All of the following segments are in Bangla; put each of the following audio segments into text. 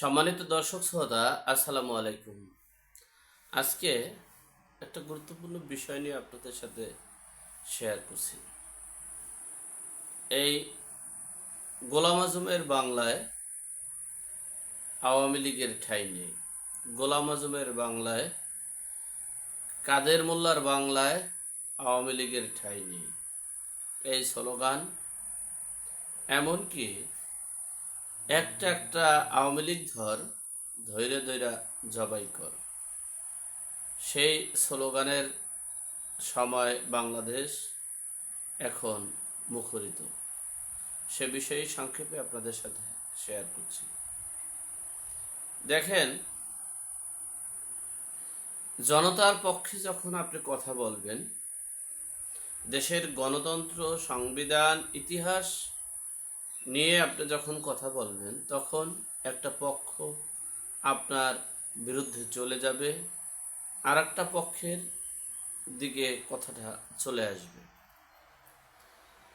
সম্মানিত দর্শক শ্রোতা, আসসালামু আলাইকুম। আজকে একটা গুরুত্বপূর্ণ বিষয় নিয়ে আপনাদের সাথে শেয়ার করছি। এই গোলাম আজমের বাংলায় আওয়ামী লীগের ঠাঁই নেই। গোলাম আজমের বাংলায়, কাদের মোল্লার বাংলায় আওয়ামী লীগের ঠাঁই নেই। এই স্লোগান এমনকি একটা একটা আওয়ামী লীগ ধর ধৈরে ধৈরা জবাই কর। সেই স্লোগানের সময় বাংলাদেশ এখন মুখরিত। সে বিষয়ে সংক্ষেপে আপনাদের সাথে শেয়ার করছি। দেখেন, জনতার পক্ষে যখন আপনি কথা বলবেন, দেশের গণতন্ত্র, সংবিধান, ইতিহাস নিয়ে আপনি যখন কথা বলবেন, তখন একটা পক্ষ আপনার বিরুদ্ধে চলে যাবে আর একটা পক্ষের দিকে কথাটা চলে আসবে।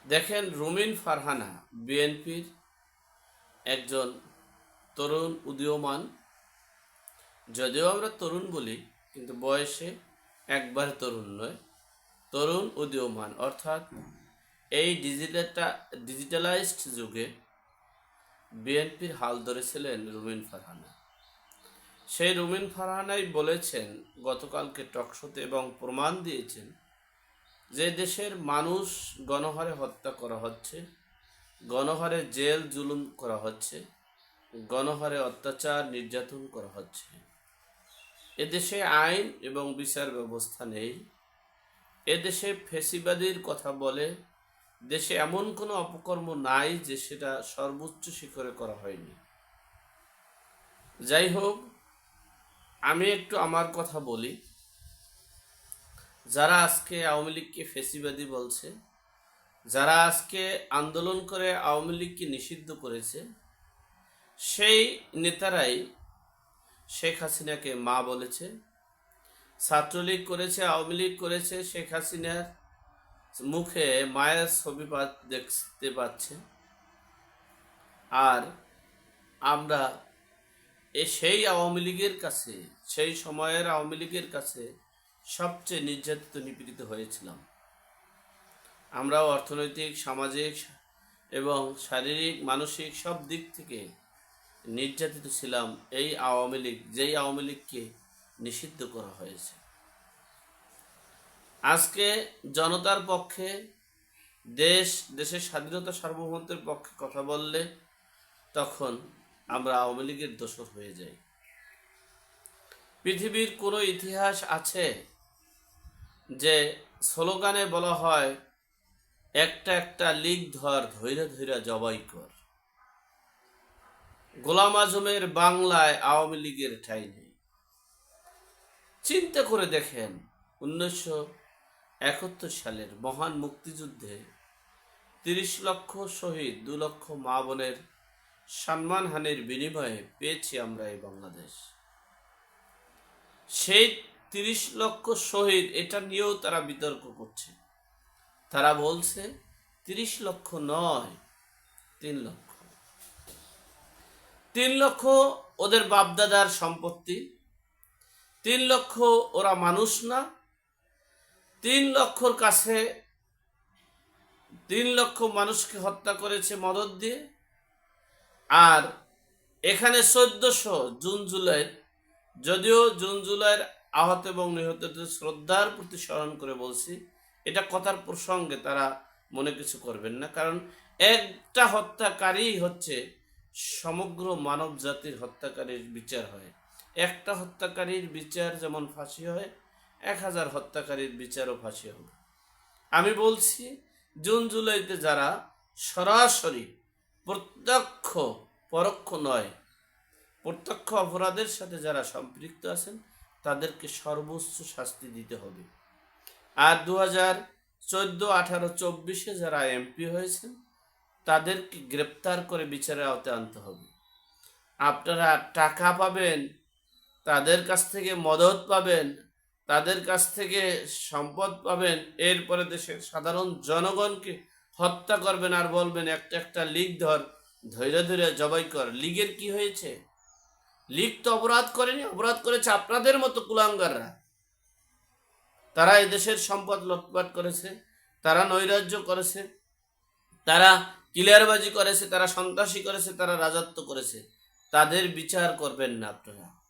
দেখেন, রুমিন ফারহানা, বিএনপির একজন তরুণ উদীয়মান। যদিও আমরা তরুণ বলি, কিন্তু বয়সে একবার তরুণ নয়, তরুণ উদীয়মান। অর্থাৎ এই ডিজিটালটা ডিজিটালাইজড যুগে বিএনপির হাল ধরেছিলেন রুমিন ফারহানা। সেই রুমিন ফারহানাই বলেছেন, গতকালকে টকশোতে এবং প্রমাণ দিয়েছেন যে দেশের মানুষ গণহারে হত্যা করা হচ্ছে, গণহারে জেল জুলুম করা হচ্ছে, গণহারে অত্যাচার নির্যাতন করা হচ্ছে। এদেশে আইন এবং বিচার ব্যবস্থা নেই, এদেশে ফেসিবাদীর কথা বলে দেশে এমন কোনো অপকর্ম নাই যে সেটা সর্বোচ্চ শিখরে করা হয়নি। যাই হোক আমি একটু আমার কথা বলি। যারা আজকে আওয়ামী লীগকে ফেসিবাদী বলছে, যারা আজকে আন্দোলন করে আওয়ামী লীগকে নিষিদ্ধ করেছে, সেই নেতারাই শেখ হাসিনাকে মা বলেছে, ছাত্রলীগ করেছে, আওয়ামী লীগ করেছে শেখ হাসিনার মুখে মায়ের ছবি দেখতে পাচ্ছে। আর আমরা এ সেই আওয়ামী লীগের কাছে, সেই সময়ের আওয়ামী লীগের কাছে সবচেয়ে নির্যাতিত, নিপীড়িত হয়েছিলাম। আমরা অর্থনৈতিক, সামাজিক এবং শারীরিক, মানসিক সব দিক থেকে নির্যাতিত ছিলাম এই আওয়ামী লীগ, যেই আওয়ামী লীগকে নিষিদ্ধ করা হয়েছে। আজকে জনতার পক্ষে দেশ, দেশের স্বাধীনতা সার্বভৌমত্বের পক্ষে কথা বললে তখন আমরা আওয়ামী লীগের দোষর হয়ে যাই। পৃথিবীর কোনো ইতিহাস আছে যে স্লোগানে বলা হয়, একটা একটা লীগ ধর ধৈরা ধৈরা জবাই কর গোলাম আজমের বাংলায় আওয়ামী লীগের ঠাই নেই। চিন্তা করে দেখেন, উনিশশো একাত্তর সালের মহান মুক্তিযুদ্ধে তিরিশ লক্ষ শহীদ, দু লক্ষ মা বোনের সম্মানহানির বিনিময়ে পেয়েছি আমরা এই বাংলাদেশ। সেই তিরিশ লক্ষ শহীদ, এটা নিয়েও তারা বিতর্ক করছে। তারা বলছে, তিরিশ লক্ষ নয়, তিন লক্ষ। তিন লক্ষ ওদের বাপদাদার সম্পত্তি, তিন লক্ষ ওরা মানুষ না তিন লক্ষর কাছে তিন লক্ষ মানুষকে হত্যা করেছে মদত দিয়ে। আর এখানে চোদ্দশো জুন জুলাইয়ের, যদিও জুন জুলাইয়ের আহত এবং নিহতদের শ্রদ্ধার প্রতি স্মরণ করে বলছি, এটা কথার প্রসঙ্গে তারা মনে কিছু করবেন না, কারণ একটা হত্যাকারী হচ্ছে সমগ্র মানব জাতির হত্যাকারীর বিচার হয়। একটা হত্যাকারীর বিচার যেমন ফাঁসি হয় এক হাজার হত্যাকারীর বিচারও ফাঁসি হবে। আমি বলছি, জুন জুলাইতে যারা সরাসরি প্রত্যক্ষ, পরোক্ষ নয়, প্রত্যক্ষ অপরাধের সাথে যারা সম্পৃক্ত আছেন, তাদেরকে সর্বোচ্চ শাস্তি দিতে হবে। আর দু হাজার চোদ্দ আঠারো চব্বিশে যারা এমপি হয়েছেন, তাদেরকে গ্রেপ্তার করে বিচারের আওতায় আনতে হবে। আপনারা টাকা পাবেন, তাদের কাছ থেকে মদত পাবেন তাদের কাছ থেকে সম্পদ পাবেন। এরপরে দেশের সাধারণ জনগণকে হত্যা করবেন আর বলবেন, একটা একটা লিগ ধর, ধৈর্য ধৈর্য জবাই কর। লিগের কি হয়েছে? লিগ তো অপরাধ করেনি, অপরাধ করেছে আপনাদের মতো কুলাঙ্গাররা। তারা এদেশের সম্পদ লুটপাট করেছে, তারা নৈরাজ্য করেছে, তারা ক্লিয়ারবাজি করেছে, তারা সন্ত্রাসী করেছে, তারা রাজত্ব করেছে। তাদের বিচার করবেন না আপনারা।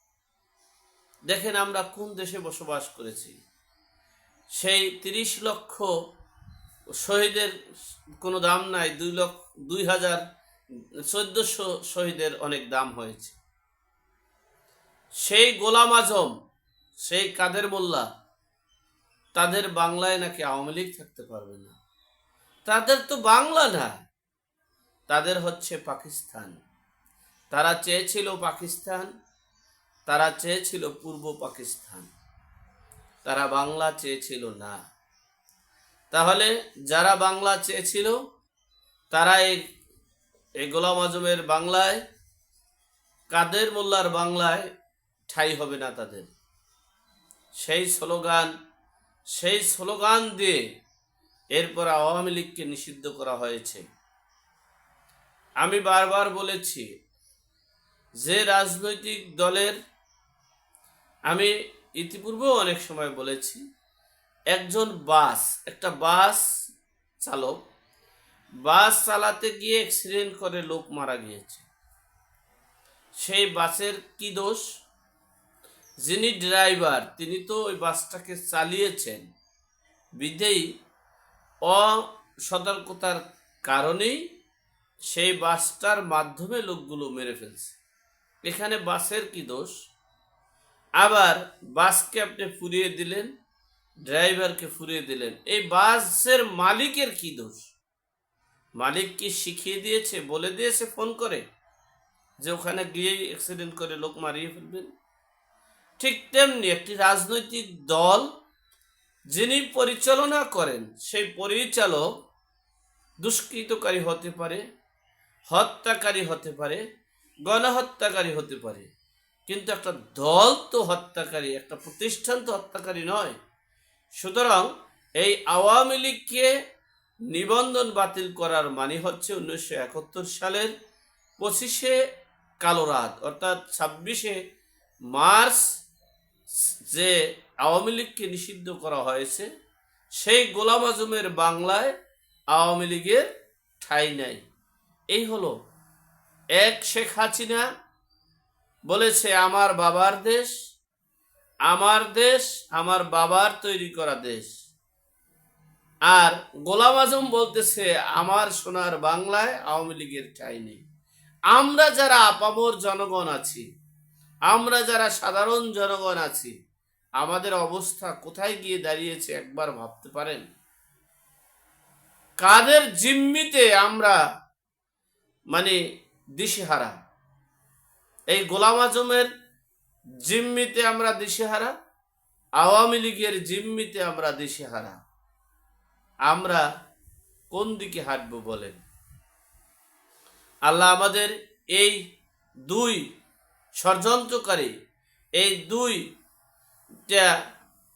দেখেন আমরা কোন দেশে বসবাস করেছি। সেই তিরিশ লক্ষ শহীদের কোনো দাম নাই, দুই লক্ষ, দুই হাজার চোদ্দশো শহীদের অনেক দাম হয়েছে। সেই গোলাম আজম, সেই কাদের মোল্লা, তাদের বাংলায় নাকি আওয়ামী লীগ থাকতে পারবে না। তাদের তো বাংলা না, তাদের হচ্ছে পাকিস্তান। তারা চেয়েছিল পাকিস্তান তারা চেয়েছিল পূর্ব পাকিস্তান। তারা বাংলা চেয়েছিল না। তাহলে যারা বাংলা চেয়েছিল তারা এই গোলাম আজমের বাংলায়, কাদের মোল্লার বাংলায় ঠাই হবে না তাদের? সেই স্লোগান সেই স্লোগান দিয়ে এরপর আওয়ামী লীগকে নিষিদ্ধ করা হয়েছে। আমি বারবার বলেছি, যে রাজনৈতিক দলের আমি ইতিপূর্বেও অনেক সময় বলেছি, একজন বাস, একটা বাস চালক, বাস চালাতে গিয়ে অ্যাক্সিডেন্ট করে, লোক মারা গিয়েছে। সেই বাসের কি দোষ? যিনি ড্রাইভার তিনি তো ওই বাসটাকে চালিয়েছেন। বিধেই অসতর্কতার কারণেই সেই বাসটার মাধ্যমে লোকগুলো মেরে ফেলছে। এখানে বাসের কি দোষ? আবার বাসকে আপনি ফুরিয়ে দিলেন, ড্রাইভারকে ফুরিয়ে দিলেন। এই বাসের মালিকের কি দোষ? মালিক কি শিখিয়ে দিয়েছে, বলে দিয়েছে, ফোন করে? যে ওখানে গিয়েই অ্যাক্সিডেন্ট করে লোক মারিয়ে ফেলবেন। ঠিক তেমনি একটি রাজনৈতিক দল যিনি পরিচালনা করেন, সেই পরিচালক দুষ্কৃতকারী হতে পারে, হত্যাকারী হতে পারে, গণহত্যাকারী হতে পারে। কিন্তু একটা দল তো হত্যাকারী, একটা প্রতিষ্ঠান তো হত্যাকারী নয়। সুতরাং এই আওয়ামী লীগকে নিবন্ধন বাতিল করার মানে হচ্ছে উনিশশো একাত্তর সালের পঁচিশে কালো রাত, অর্থাৎ ছাব্বিশে মার্চ যে আওয়ামী লীগকে নিষিদ্ধ করা হয়েছে, সেই গোলাম আজমের বাংলায় আওয়ামী লীগের ঠাঁই নাই। এই হলো এক শেখ হাসিনা বলেছে, আমার বাবার দেশ, আমার দেশ, আমার বাবার তৈরি করা দেশ। আর গোলাম আজম বলতেছে, আমার সোনার বাংলায় আওয়ামী লীগের ঠাঁই নেই। আমরা যারা আপামর জনগণ আছি, আমরা যারা সাধারণ জনগণ আছি, আমাদের অবস্থা কোথায় গিয়ে দাঁড়িয়েছে একবার ভাবতে পারেন? কাদের জিম্মিতে আমরা মানে দিশেহারা? এই গোলাম আজমের জিম্মিতে আমরা দিশেহারা, আওয়ামী লীগের জিম্মিতে আমরা দিশেহারা। আমরা কোন দিকে হাঁটবো বলেন? আল্লাহ আমাদের এই দুই ষড়যন্ত্রকারী, এই দুইটা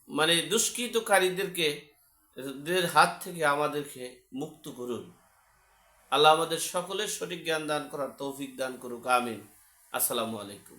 মানে দুষ্কৃতকারীদেরকে, দের হাত থেকে আমাদেরকে মুক্ত করুন। আল্লাহ আমাদের সকলের সঠিক জ্ঞান দান করার তৌফিক দান করুক, আমিন। আসসালামু আলাইকুম।